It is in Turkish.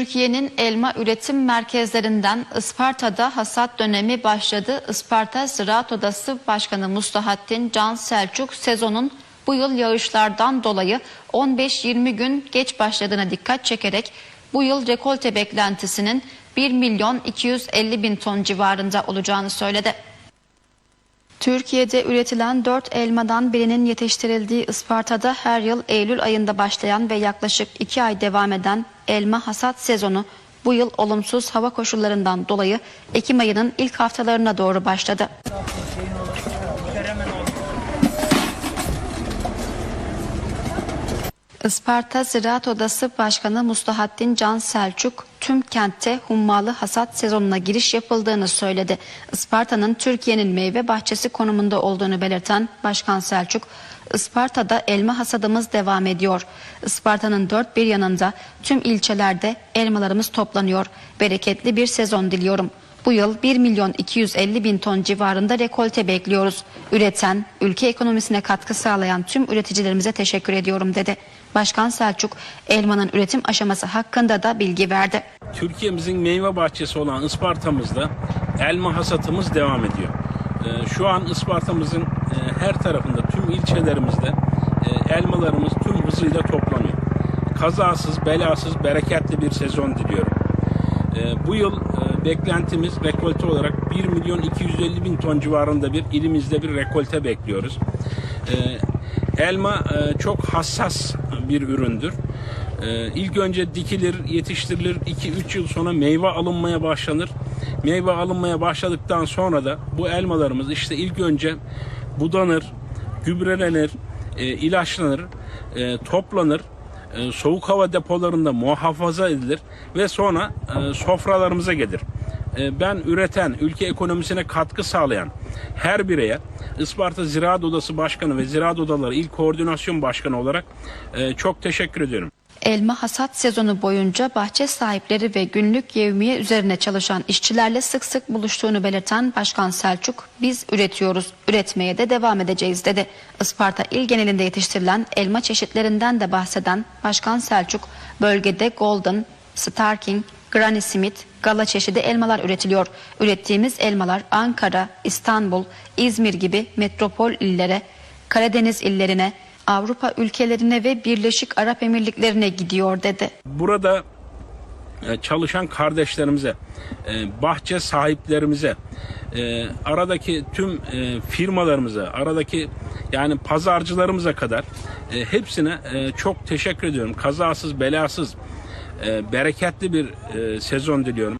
Türkiye'nin elma üretim merkezlerinden Isparta'da hasat dönemi başladı. Isparta Ziraat Odası Başkanı Mustahattin Can Selçuk sezonun bu yıl yağışlardan dolayı 15-20 gün geç başladığına dikkat çekerek bu yıl rekolte beklentisinin 1 milyon 250 bin ton civarında olacağını söyledi. Türkiye'de üretilen 4 elmadan birinin yetiştirildiği Isparta'da her yıl Eylül ayında başlayan ve yaklaşık 2 ay devam eden elma hasat sezonu bu yıl olumsuz hava koşullarından dolayı Ekim ayının ilk haftalarına doğru başladı. Isparta Ziraat Odası Başkanı Mustahattin Can Selçuk tüm kentte hummalı hasat sezonuna giriş yapıldığını söyledi. Isparta'nın Türkiye'nin meyve bahçesi konumunda olduğunu belirten Başkan Selçuk, Isparta'da elma hasadımız devam ediyor. Isparta'nın dört bir yanında tüm ilçelerde elmalarımız toplanıyor. Bereketli bir sezon diliyorum. Bu yıl 1 milyon 250 bin ton civarında rekolte bekliyoruz. Üreten, ülke ekonomisine katkı sağlayan tüm üreticilerimize teşekkür ediyorum dedi. Başkan Selçuk, elmanın üretim aşaması hakkında da bilgi verdi. Türkiye'mizin meyve bahçesi olan Isparta'mızda elma hasatımız devam ediyor. Ee, Şu an Isparta'mızın e, her tarafında tüm ilçelerimizde e, elmalarımız tüm hızıyla toplanıyor. Kazasız, belasız, bereketli bir sezon diliyorum. Ee, Bu yıl e, beklentimiz rekolte olarak 1 milyon 250 bin ton civarında bir ilimizde bir rekolte bekliyoruz. Elma e, çok hassas bir üründür. Ee, İlk önce dikilir, yetiştirilir. 2-3 yıl sonra meyve alınmaya başlanır. Meyve alınmaya başladıktan sonra da bu elmalarımız işte ilk önce budanır, gübrelenir, e, ilaçlanır, e, toplanır e, soğuk hava depolarında muhafaza edilir ve sonra e, sofralarımıza gelir. E, Ben üreten, ülke ekonomisine katkı sağlayan her bireye Isparta Ziraat Odası Başkanı ve Ziraat Odaları İl Koordinasyon Başkanı olarak e, çok teşekkür ediyorum. Elma hasat sezonu boyunca bahçe sahipleri ve günlük yevmiye üzerine çalışan işçilerle sık sık buluştuğunu belirten Başkan Selçuk, biz üretiyoruz, üretmeye de devam edeceğiz dedi. Isparta il genelinde yetiştirilen elma çeşitlerinden de bahseden Başkan Selçuk, bölgede Golden, Starking, Granny Smith, Gala çeşidi elmalar üretiliyor. Ürettiğimiz elmalar Ankara, İstanbul, İzmir gibi metropol illere, Karadeniz illerine, Avrupa ülkelerine ve Birleşik Arap Emirlikleri'ne gidiyor dedi. Burada e, çalışan kardeşlerimize, e, bahçe sahiplerimize, e, aradaki tüm firmalarımıza, aradaki yani pazarcılarımıza kadar hepsine çok teşekkür ediyorum. Kazasız, belasız, bereketli bir e, sezon diliyorum.